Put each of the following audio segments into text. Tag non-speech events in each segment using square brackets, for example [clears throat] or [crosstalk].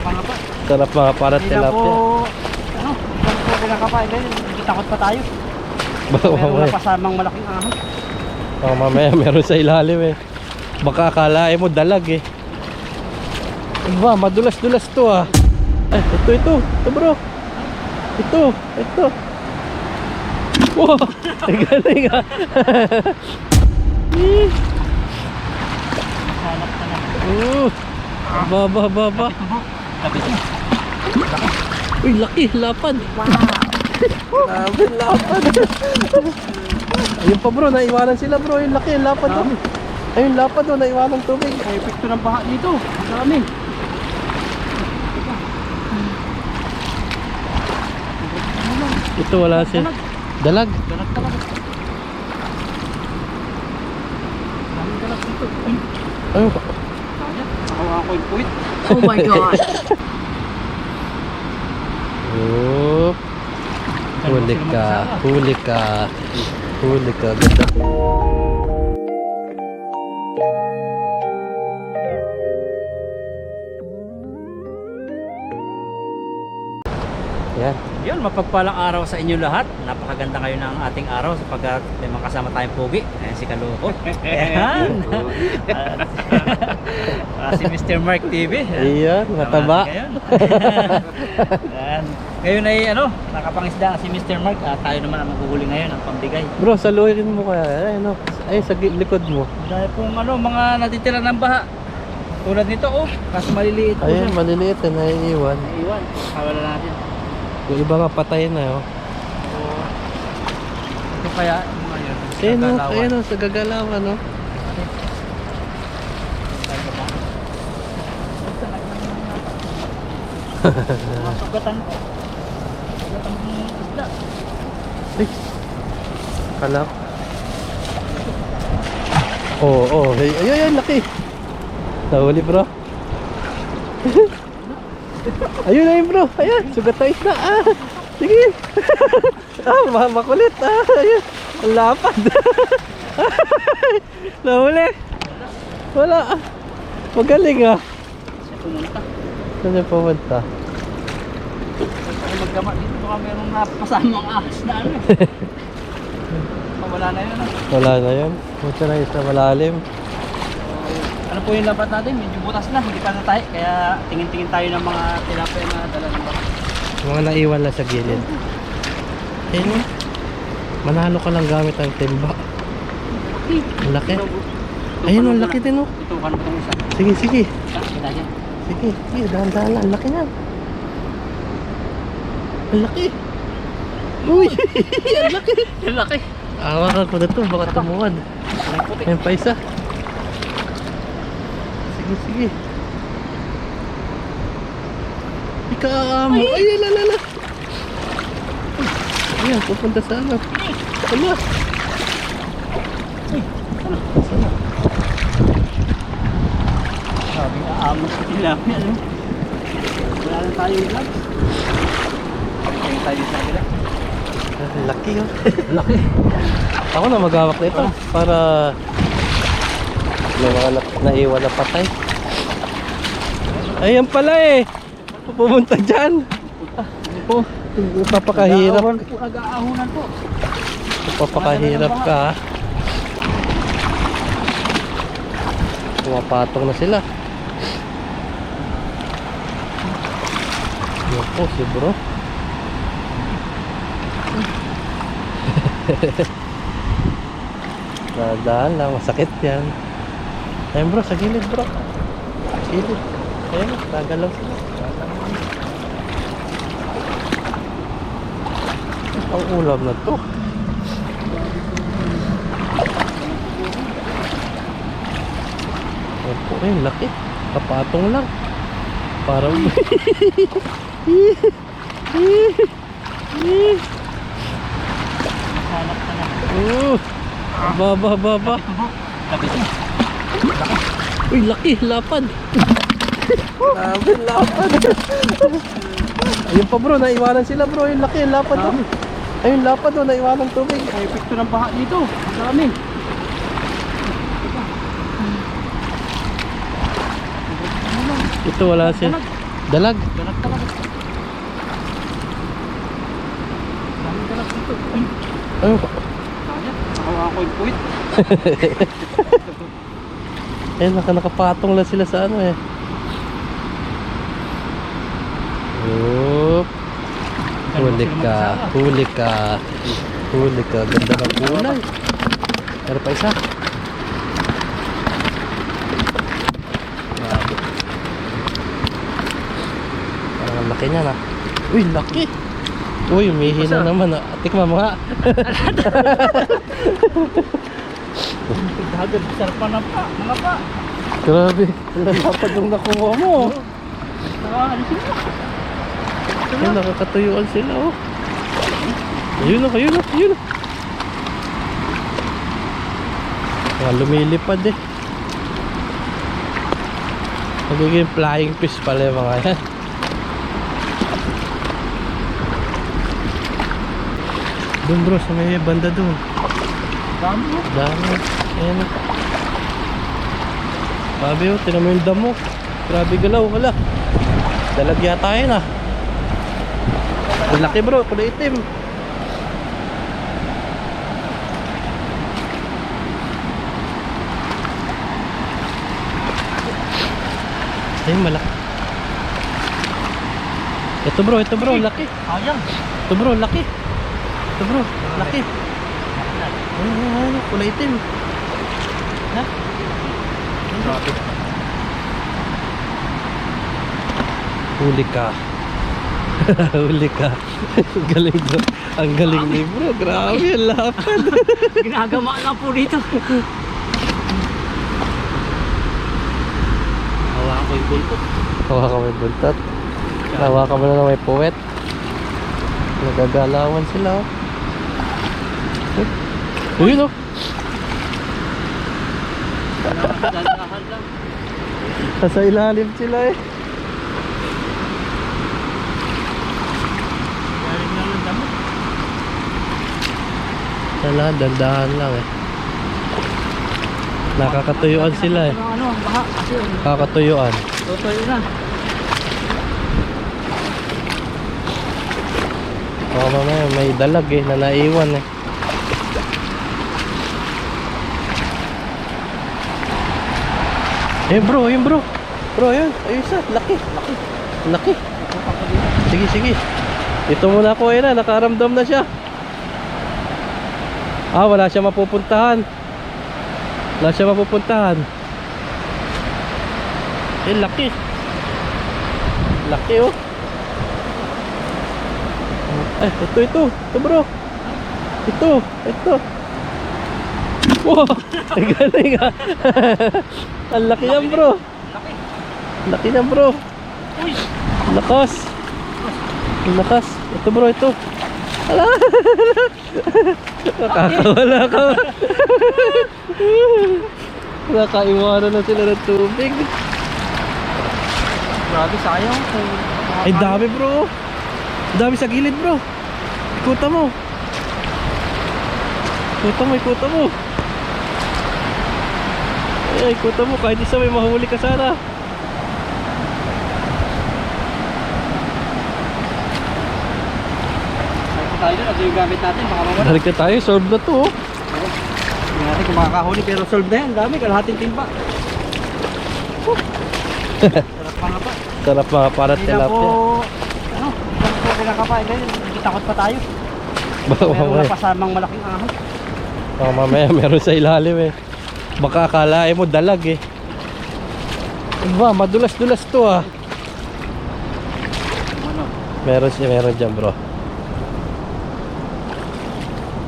Sarap mga para na tilapia. ano, hindi po pinakapain ngayon. Hindi takot pa tayo. [laughs] Baka Meron na pasamang malaking ahas. baka mamaya meron sa ilalim eh. Baka akalain mo dalag eh. Ba, madulas-dulas to ah. Eh, ito, ito. Ito bro. Ito, ito. Wow, [laughs] galing ah. Hanap na lang. uh, baba, baba. Lapit na. Uy, laki, lapad. Wow. Grabe, lapad. Ayun pa bro, naiwanan sila bro. Yung laki, yung lapad. Oh. Ayun, lapad oh, naiwanan tubig. May epekto ng baha dito. Ang dami. Ito wala si Dalag. dalag. Dalag talaga. Dalag dito. Ay, Ayun. kaya. Yung puwit. Oh my [laughs] god. Oh. Huli ka, huli ka. Huli ka, ganda. Mapagpalang araw sa inyo lahat. Napakaganda ngayon ng ating araw sapagkat may mga kasama tayong pogi. Ayan si Kaloko. [laughs] Ayan. At- [laughs] Ah, si Mr. Mark TV. Ayan, mataba. Ngayon. [laughs] Ayan. Ngayon ay ano, nakapangisda si Mr. Mark. At tayo naman ang maghuhuli ngayon ang pambigay. Bro, saluhin mo kaya. Ay, no. Ay, sa likod mo. Dahil pong ano, mga natitira ng baha. Tulad nito, oh. Kasi maliliit siya. maliliit na naiiwan. Naiwan. Kawala natin. Yung iba nga patay na, oh. So, ito kaya yung ngayon. Ayun, oh, gagalawan. ayun, oh, sa gagalawan, oh. Sugatan. Sugatan ng isda. Ay, kalap. Oo, oh, oh. Ay, ay, ay, laki. Nahuli, bro. [laughs] Ayun na yun, bro. Ayan, sugat na isda. Ah, sige. [laughs] ah, ma- makulit. Ah, ayun. Ang lapad. [laughs] Nahuli. Wala. Magaling, ah. Saan niya pumunta? Kasi magkama dito baka merong napasamang ahas na ano eh. [laughs] Wala na yun. ah. Wala na yun. Punta na isa malalim. Ano po yung labat natin? Medyo butas na. Hindi pa na tayo. Kaya tingin-tingin tayo ng mga tilapia na dala ng. Mga naiwan lang sa gilid. Ayun. oh. Manalo ka lang gamit ang timba. Ang laki. Ayun, ang laki din oh. Ba itong isa? Sige, sige. Sige, sige. Dahan-dahan lang. Ang laki niyan. Ang laki. Uy! [laughs] ang laki. Ang laki. Awakan ko na to. Baka tumuwad. Ayan pa isa. Sige, sige. Ikaamo. Ay, la, la, la. Ayan, pupunta sa ano. Ala. Sana. Sabi nga, amos sa tilapia. No? Wala na tayo vlog. Tingin tayo sa. Ang Laki oh. Laki. Ako na magawak nito para may mga na naiwan na patay. Ayan pala eh. Pumunta dyan. Oh, papakahirap. Nag-aahunan po, po. Papakahirap ka. ha. Pumapatong na sila. Yan po si bro. [laughs] Dadaan lang, masakit yan. Ayun bro, sa gilid bro. Sa gilid. Ayun, gagalaw sila. Ang ulam na to. Opo, eh, laki. Kapatong lang. Parang... Hanap na lang. uh, baba, baba. Lapit na. Uy, laki, lapad. Grabe, lapad. Ayun pa bro, naiwanan sila bro. Yung laki, yung lapad. Oh. Ayun, lapad oh, naiwanan tubig. May epekto ng baha dito. Ang dami. Ito wala si Dalag. Dalag. Dalag talaga. Daming dalag dito. Ay, Ay, kanya. Nakawa ko yung puwit. [laughs] eh, naka nakapatong lang sila sa ano eh. Oop. Huli ka, huli ka. Huli ka, ganda ng kulay. Meron pa isa. Parang ang laki niya na. Uy, laki. Uy, umihi na naman. ah. Tikman mo nga. [laughs] Dagat, sarap pa ng pa. Mga pa. Grabe. Lapad yung nakuha mo. Nakaalis sila. Ay, nakakatuyuan sila oh. Ayun oh, ayun oh, ayun oh. Mga lumilipad eh. Magiging flying fish pala yung mga yan. Doon bro, sa may banda doon. Dami. Dami. Ayan oh. Grabe oh, tinan mo yung damo. Grabe galaw, wala. Dalag yata yun ah. Ang laki bro, kulay itim. Ay, malaki. Ito bro, ito bro, laki. Ayang. Ito bro, laki. Ito bro, laki. Ano, ano, kulay itim. Ha? Grabe. Huli ka. [laughs] Huli ka. galing bro. Ang galing ni bro. Grabe, ang lapad. [laughs] Ginagama lang po dito. Hawa ko yung bulbot. Hawa ka may buntot. Hawa ka mo na may puwet. Nagagalawan sila. Uy, lang. Nasa ilalim sila eh. Wala, dandahan lang eh. Nakakatuyuan sila eh. Ano, baha. Nakakatuyuan. tutoy na. Baka mamaya may dalag eh na naiwan eh. Eh bro, ayun bro. Bro, ayun. Ayun isa. Laki. Laki. Laki. Sige, sige. Ito muna ako ayun na. Nakaramdam na siya. Ah, wala siya mapupuntahan. Wala siya mapupuntahan. Eh, laki. Laki oh. Eh, ito, ito. Ito bro. Ito, ito. Wow! [laughs] Galing ah. [laughs] Ang laki yan bro. Laki. Laki yan bro. Uy! Lakas. Ang lakas. Ito bro, ito. Ala! [laughs] Nakakawala ka. [laughs] Nakaiwanan na sila ng tubig. Grabe, sayang. Ay dami bro. Dami sa gilid bro. Ikuta mo. Ikuta mo, ikuta mo. Ay, ikuta mo. Kahit isa may mahuli ka sana. Tayo dun, ano yung gamit natin? Baka mawala. Balik na tayo. Solve na to. oh. Hindi natin kung makakahuli pero solve na yan. Dami, kalahating timba. Sarap nga pa. Sarap mga para Hindi na po, tilapia. ano, hindi na po pinakapain ngayon. Hindi takot pa tayo. Baka Pero wala mamaya, pasamang malaking ahas. baka mamaya meron sa ilalim eh. Baka akalain mo dalag eh. Ba, madulas-dulas to ah. Meron siya, meron dyan bro.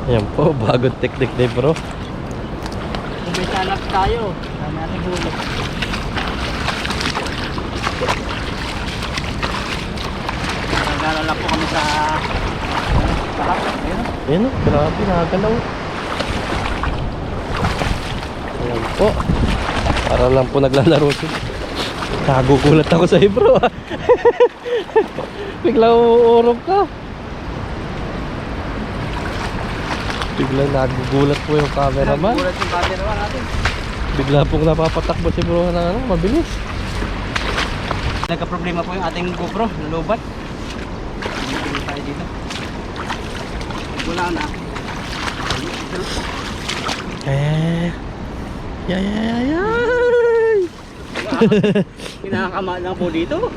Ayan po, [laughs] bagong teknik ni bro. Salak tayo, dami natin huli. Naglalala po kami sa. Ayun. Ayan oh, grabe, nakagalaw. Ayan po. Para lang po naglalaro sila. Nagugulat ako sa bro ah. [laughs] Bigla uurong ka. Bigla nagugulat po yung cameraman. Nagulat yung cameraman natin. Bigla pong napapatakbo si bro na ano, mabilis. Nagka-problema po yung ating GoPro, nalubat. Hindi tayo dito. Wala na. Eh. Yay, yay, yay. Kinakama lang po dito.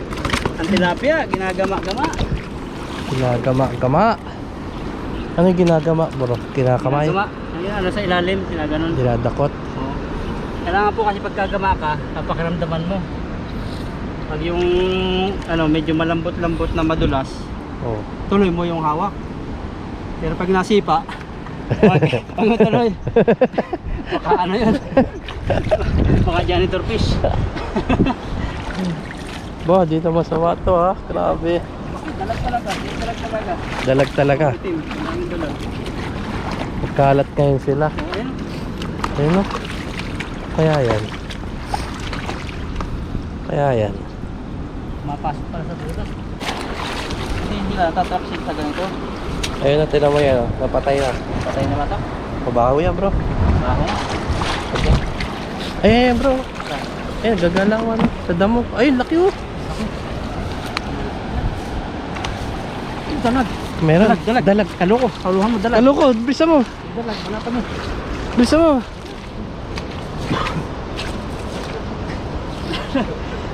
Ang tilapia, ginagama-gama. Ginagama-gama. Ano yung ginagama, bro? Kinakamay? Ginagama. Ayun, ano sa ilalim, sinaganon. Dinadakot? Oo. Kailangan po kasi pagkagama ka, papakiramdaman mo. Pag yung ano, medyo malambot-lambot na madulas, Oh. tuloy mo yung hawak. Pero pag nasipa, mo tuloy. Baka ano yun? Baka janitor fish. Ba, dito masama to ha. Grabe. Dalag talaga, dalag talaga. Dalag talaga. Magkalat ngayon sila. Ayun. O. Kaya yan. Kaya yan. Mapasok pala sa butas. Hindi hindi na tatrapsit sa ganito. Ayun na, tinan mo yan o. Napatay na. Patay na bata. Pabaho yan bro. Baho nga. Ay, ay, bro. Ayun, gagalawan. Sa damo. Ay, laki oh. Dalag. Meron. Dalag, dalag. Dalag. Kaloko. Kaluhan mo dalag. Ano ko? Bisa mo. Dalag. Banata mo. Bisa [laughs] mo.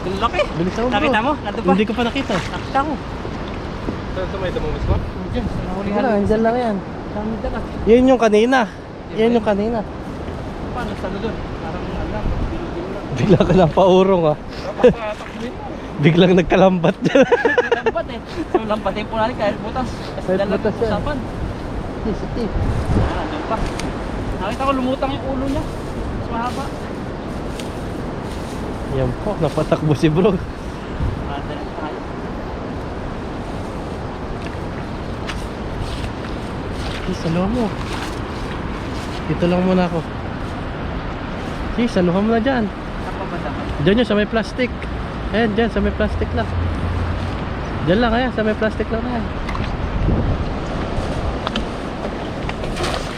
Ang laki. Bilisan mo bro. Nakita mo? Nandun pa? Hindi ko pa nakita. Nakita ko. Saan may damo mismo? Diyan, sa nahulihan. Wala, andyan lang yan. Dami dalag. Yan yung kanina. Yan yung kanina. Paano sa doon? Parang alam. Binigyan lang. Bigla ka ng paurong ah. Biglang nagkalambat. [laughs] Lambat eh. So lampatin po natin kahit butas. Kasi Kahit dalag butas yan. usapan. City. Ah, doon pa. Nakita ko lumutang yung ulo niya. Mas mahaba. Yan po, napatakbo si bro. Ah, dalag tayo. Hey, saluhan mo. Dito lang muna ako. Hey, saluhan mo na dyan. Diyan yun sa may plastic. Ayan, dyan sa may plastic lang. Diyan lang, ayan, sa may plastic lang na yan.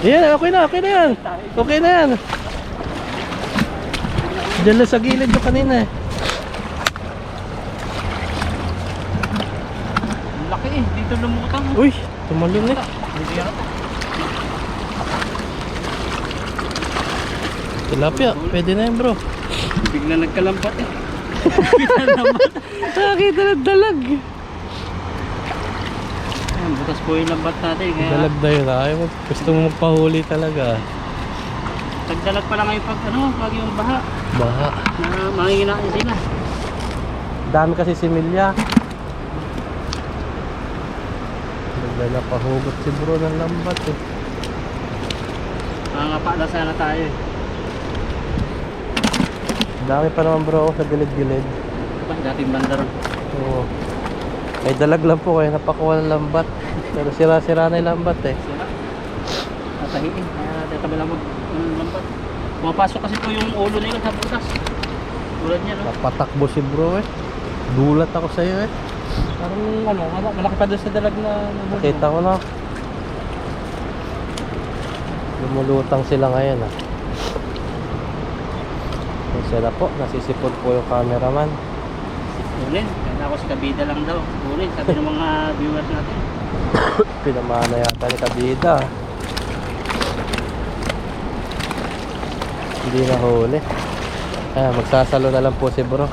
Ayan, okay na, okay na yan. Okay na yan. Diyan lang sa gilid yung kanina eh. Laki eh. Dito lumutang. Uy, tumalon eh. Dito yan ako. Tilapia, pwede na yan bro. Bigla nagkalampat eh. Nakakita na [laughs] dalag. Ayan, butas po yung lambat natin. Kaya Dalag na yun. Ayaw mo, gusto mo magpahuli talaga. tagdalag pala ngayon pag ano, pag yung baha. Baha. Na manginginain sila. Dami kasi similya. Bigla na pahugot si bro ng lambat eh. Mangangapa sana tayo eh. Dami pa naman bro sa gilid-gilid. Diba, dating banda ron. Oo. May dalag lang po kaya napakuha ng lambat. Pero sira-sira na yung lambat eh. Sira. Natahiin. Kaya tatabi lang mo yung lambat. Pumapasok kasi po yung ulo nila sa butas. Tulad niya no. Napatakbo si bro eh. Gulat ako sa iyo eh. Parang ano, mala- malaki pa doon sa dalag na. Nakita ko na. Lumulutang sila ngayon ah. Kasi na po, nasisipod po yung cameraman. Unin. Kaya ako si Kabida lang daw. Unin. Sabi ng mga [laughs] viewers natin. Pinamana yata ni Kabida. Hindi na huli. Ah, magsasalo na lang po si bro.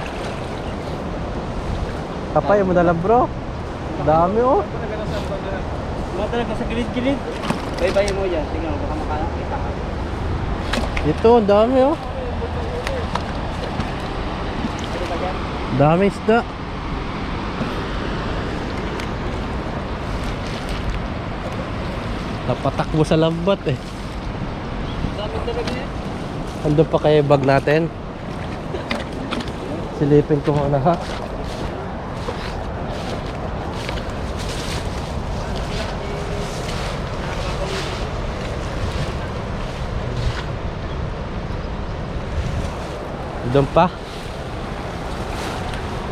Kapay mo na lang bro. Dami oh. Mga talaga sa gilid-gilid. Bye-bye mo yan. Tingnan mo, baka makakita ka. Ito, dami oh. Ano ba yan? Dami isda. Napatakbo sa lambat eh. Dami talaga yan. Andun pa kaya bag natin. Silipin ko muna ha. Doon pa.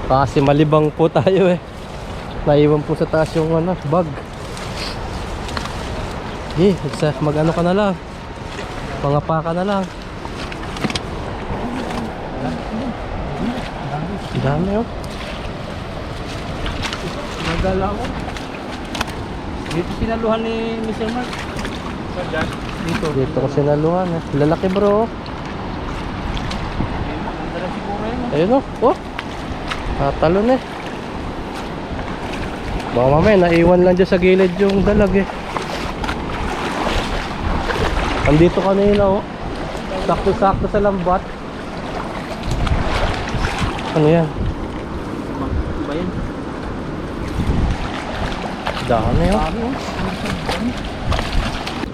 Kasi malibang po tayo eh. Naiwan po sa taas yung ano, bag. Eh, isa, mag-ano ka na lang. Pangapa ka na lang. Ang dami oh. Dala ko. Dito sinaluhan ni Mr. Mark. Dito. Dito ko sinaluhan eh. Lalaki bro. Ayun o. Oh. Tatalon eh. Baka mamaya naiwan lang dyan sa gilid yung dalag eh. Andito kanina oh. Sakto-sakto sa lambat. Ano yan? Ba yun? Dami oh.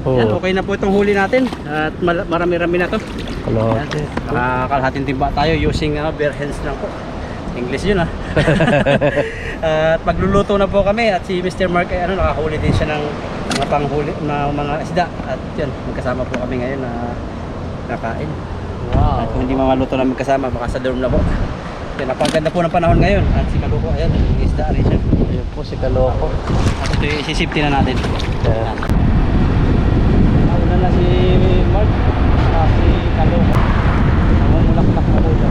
Yan, Oh, okay na po itong huli natin. At marami-rami na to. kalahati. Nakakalahating timba tayo using uh, bare hands lang po. English yun ah. [laughs] at magluluto na po kami at si Mr. Mark ay ano, nakahuli din siya ng mga panghuli na mga isda. At yun, magkasama po kami ngayon na nakain. At kung hindi mamaluto namin kasama, baka sa dorm na po. Kaya napaganda po ng panahon ngayon. At si Kaluko, ayan, isda rin siya. Ayun po si Kaloko. At ito yung isisipti na natin. Ayan. Nauna na si Mark, uh, si Kaluko. Namumulak-lak na po siya.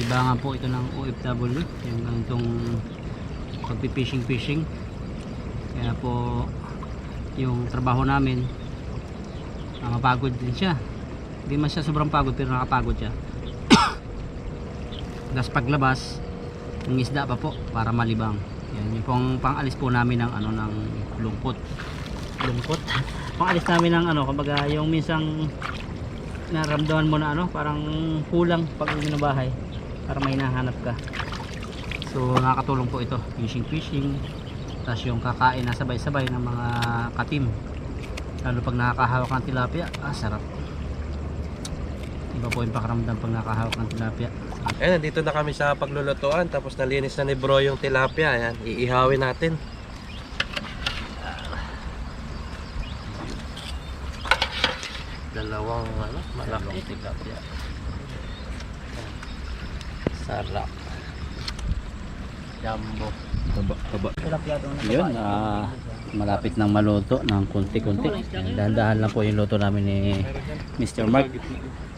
Iba nga po ito OFW, yung ganitong pagpipishing-fishing. Kaya po yung trabaho namin, ah, mapagod din siya. Hindi man siya sobrang pagod pero nakapagod siya. [coughs] Tapos paglabas, ng isda pa po para malibang. Yan yung pong pangalis po namin ng ano ng lungkot. Lungkot. [laughs] pangalis namin ng ano, kumbaga yung minsang naramdaman mo na ano, parang kulang pag uwi ng bahay para may nahanap ka. So nakakatulong po ito, fishing fishing. Tapos yung kakain na sabay-sabay ng mga katim. Lalo pag nakakahawak ng tilapia, ah sarap. Iba po yung pakaramdam pag nakahawak ng tilapia. Ayan, nandito na kami sa paglulutuan. Tapos nalinis na ni bro yung tilapia. Ayan, iihawin natin. Dalawang ano, malaki. tilapia. Sarap. Jumbo. Taba, taba. Yun, ah, malapit nang maluto ng kunti-kunti. Dahan-dahan lang po yung luto namin ni Mr. Mark.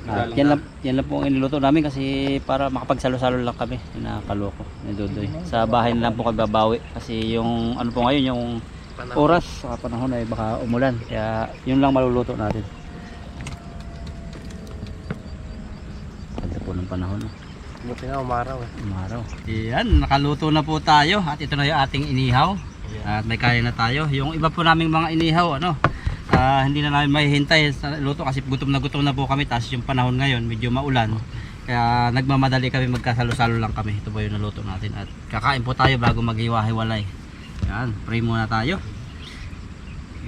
At yan lang, yan lang po ang iniluto namin kasi para makapagsalo-salo lang kami na kaloko ni Dudoy. Sa bahay na lang po kami babawi kasi yung ano po ngayon yung oras sa panahon ay baka umulan kaya yun lang maluluto natin. Ganda po ng panahon. No? Buti nga umaraw eh. Umaraw. Yan, nakaluto na po tayo at ito na yung ating inihaw. At may kaya na tayo. Yung iba po naming mga inihaw, ano, ah, hindi na namin mahihintay sa luto kasi gutom na gutom na po kami. Tapos yung panahon ngayon, medyo maulan. Kaya nagmamadali kami, magkasalo-salo lang kami. Ito po yung naluto natin. At kakain po tayo bago maghiwa-hiwalay. Yan, pray muna tayo.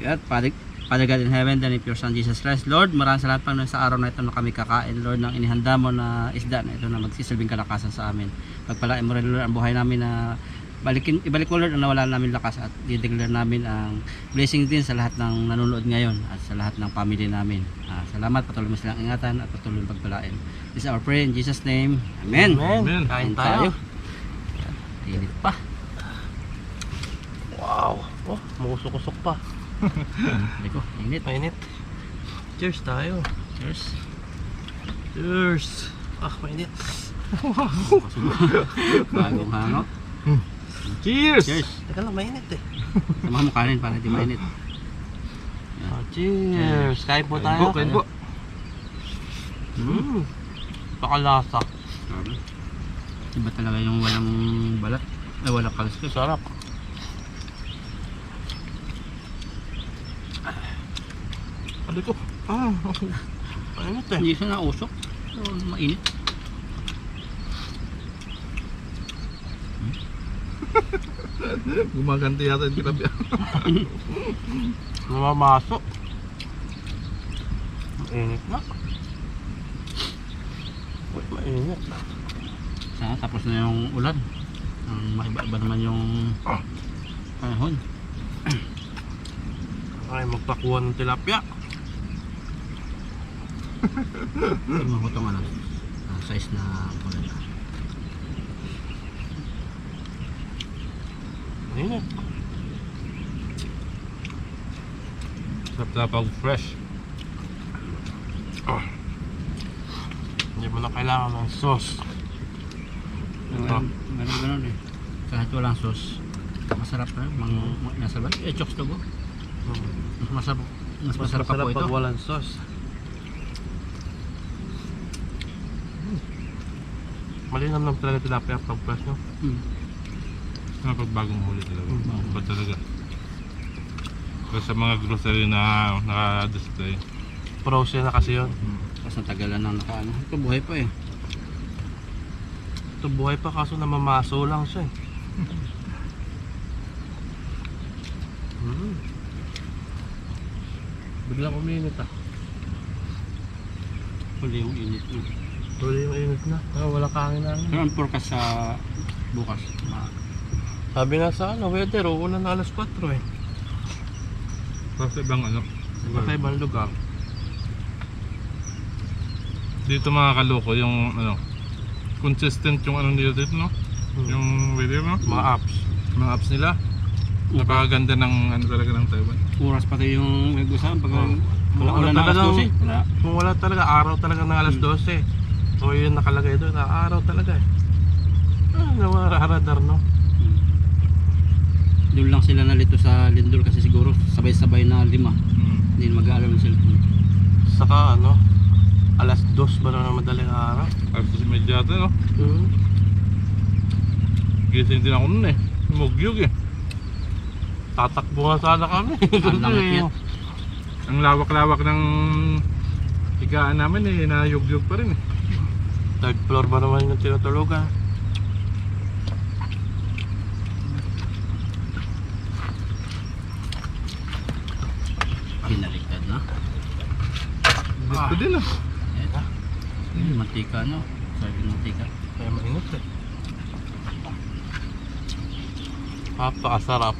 Yan, Father, Father God in heaven, then if your Son Jesus Christ, Lord, maraming salamat Panginoon sa araw na ito na kami kakain, Lord, ng inihanda mo na isda na ito na magsisilbing kalakasan sa amin. Pagpalain mo rin, Lord, ang buhay namin na balikin, ibalik mo, Lord, ang nawala namin lakas at dideclare namin ang blessing din sa lahat ng nanonood ngayon at sa lahat ng family namin. Ah, salamat, patuloy mo silang ingatan at patuloy mo pagpalain. This is our prayer in Jesus' name. Amen. Amen. Kain Kain tayo. tayo. Init pa. Wow. Oh, mukusok-usok pa. Hindi ko, init. Mainit. Cheers tayo. Cheers. Cheers. Ah, mainit. Bagong hango. Cheers. Cheers. Teka lang, mainit eh. Samahan mo kanin para hindi mainit. Ah, cheers. Kain po tayo. Kain po. Mm. Pakalasa. Iba talaga yung walang balat. Ay, walang kalaskas. Sarap. Ano ko? Ah, mainit eh. Hindi siya nausok. So, mainit. [laughs] Gumaganti yata yung tilapia. [laughs] Namamasok. Mainit na. Uy, mainit. Sana tapos na yung ulan. Ang maiba-iba naman yung panahon. Ay, magpakuha ng tilapia. Tingnan ko itong ano. Ang size na ulan. Mainit. Sarap na pag fresh. Hindi mo na kailangan ng sauce. Ito. kahit walang sauce, masarap na. Mang, mang nasa ba? Eh, chokes to go. Mas masarap, mas, masarap, pa po ito. pag walang sauce. Malinam lang talaga tilapia pag fresh no? Hmm. Ano pag bagong huli talaga? Mm. Ba talaga? Pero sa mga grocery na naka-display. Frozen na kasi yun. Tapos natagalan ng nakaano. Ito buhay pa eh. Ito buhay pa kaso namamaso lang siya eh. Mm. Biglang uminit ah. Huli yung init na. Tuloy yung init na. Ah, wala kangin na. Pero ang forecast sa bukas. Sabi na sa ano, weather, uulan na alas 4 eh. Kasi ibang ano. Sa ibang lugar. Dito mga kaloko yung ano. Consistent yung ano nila dito no? Hmm. Yung weather no? Mga apps. Mga apps nila. Napakaganda ng ano talaga ng Taiwan. Oras pati yung nag-usapan pag Oh. wala Wala ulan na alas talagang- 12. Wala. Kung wala talaga, araw talaga ng alas 12. O yun nakalagay doon, araw talaga eh. Ah, nawaradar no? Hmm. Doon lang sila nalito sa Lindor kasi siguro sabay-sabay na lima. Hmm. Hindi na mag-aaral ng cellphone. Saka ano, alas 2 ba na ng madaling araw? Tapos immediate no? Hmm. Gising din ako nun eh. Mugyog eh. Tatakbo nga sana kami. [laughs] Ang langit niya. Ang lawak-lawak ng higaan namin eh, nayugyog pa rin eh. Third floor ba naman yung tinutulugan? Pinaliktad na. Gusto din ah. Eto. Hmm, mantika no. Sabi ng mantika. Kaya mainit eh. Napakasarap.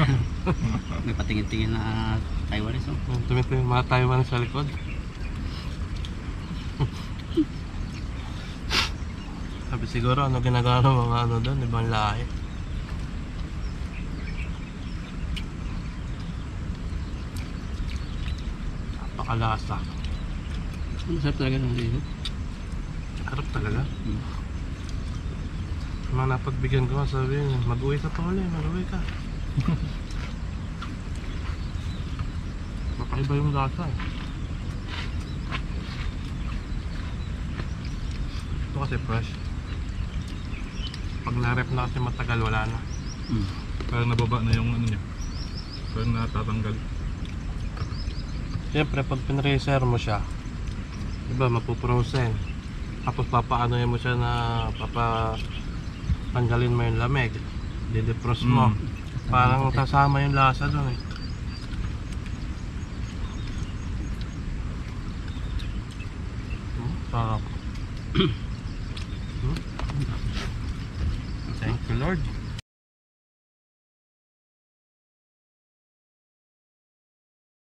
[laughs] May patingin-tingin na Taiwanese oh. Yung yung mga Taiwan sa likod. Sabi siguro ano ginagawa ng mga ano doon, ibang lahi. Napakalasa. Ang sarap talaga ng liho. Harap talaga. Hmm. Mga napagbigyan ko, sabi niya, mag-uwi ka pa ulit, mag-uwi ka. [laughs] Makaiba yung lasa eh. Ito kasi fresh. Pag na-rep na kasi matagal, wala na. Hmm. Parang nababa na yung ano niya. Parang natatanggal. Siyempre, pag pinreser mo siya, diba, mapuprosen. Tapos papaano mo siya na papa tanggalin mo yung lamig. Didepros mo. Mm. Parang kasama yung lasa doon eh. Hmm, Sarap. [clears throat]